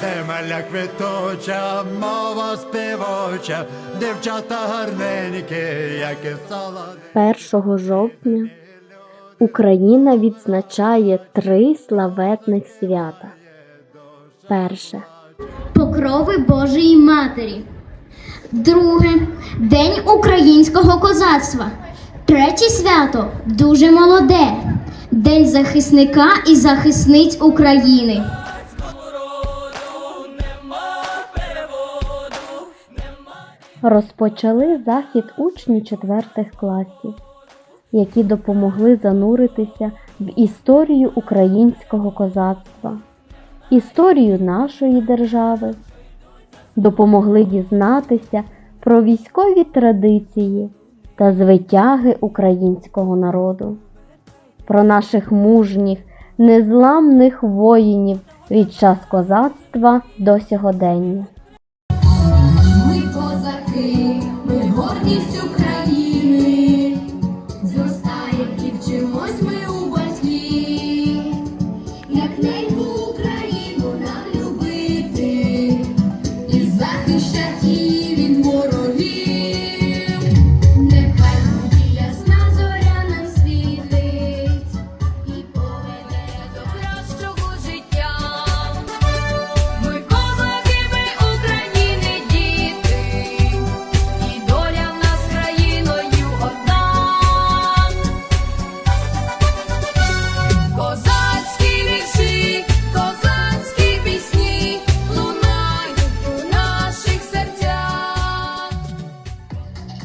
Земля квітуча, мова співоча, дівчата гарненькі, як і солов'ї. 1 жовтня Україна відзначає три славетних свята. Перше Покрови Божої Матері. Друге День українського козацтва. Третє свято дуже молоде. День захисника і захисниць України. Розпочали захід учні четвертих класів, які допомогли зануритися в історію українського козацтва, історію нашої держави, допомогли дізнатися про військові традиції та звитяги українського народу, про наших мужніх, незламних воїнів від час козацтва до сьогодення.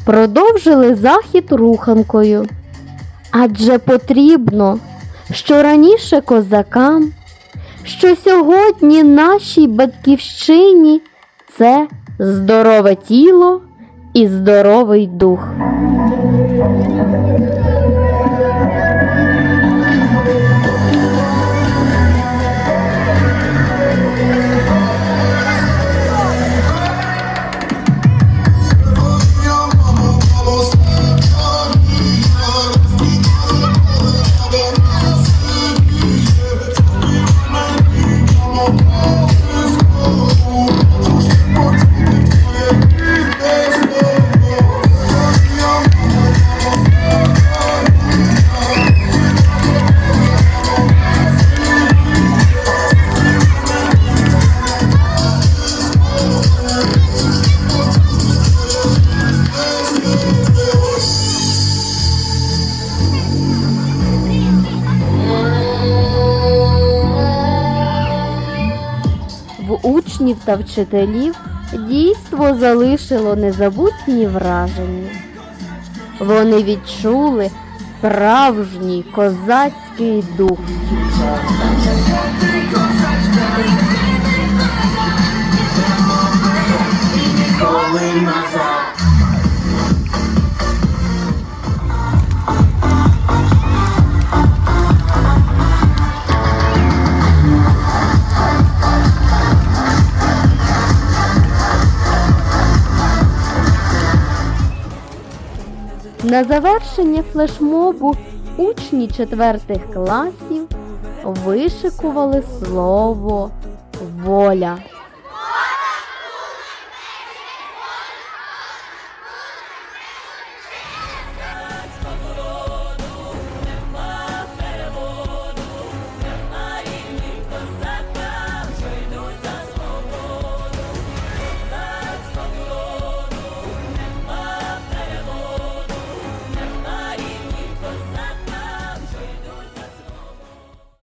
Продовжили захід руханкою. Адже потрібно, що раніше козакам, що сьогодні нашій батьківщині це здорове тіло і здоровий дух. Учнів та вчителів дійство залишило незабутні враження. Вони відчули справжній козацький дух. На завершення флешмобу учні четвертих класів вишикували слово воля.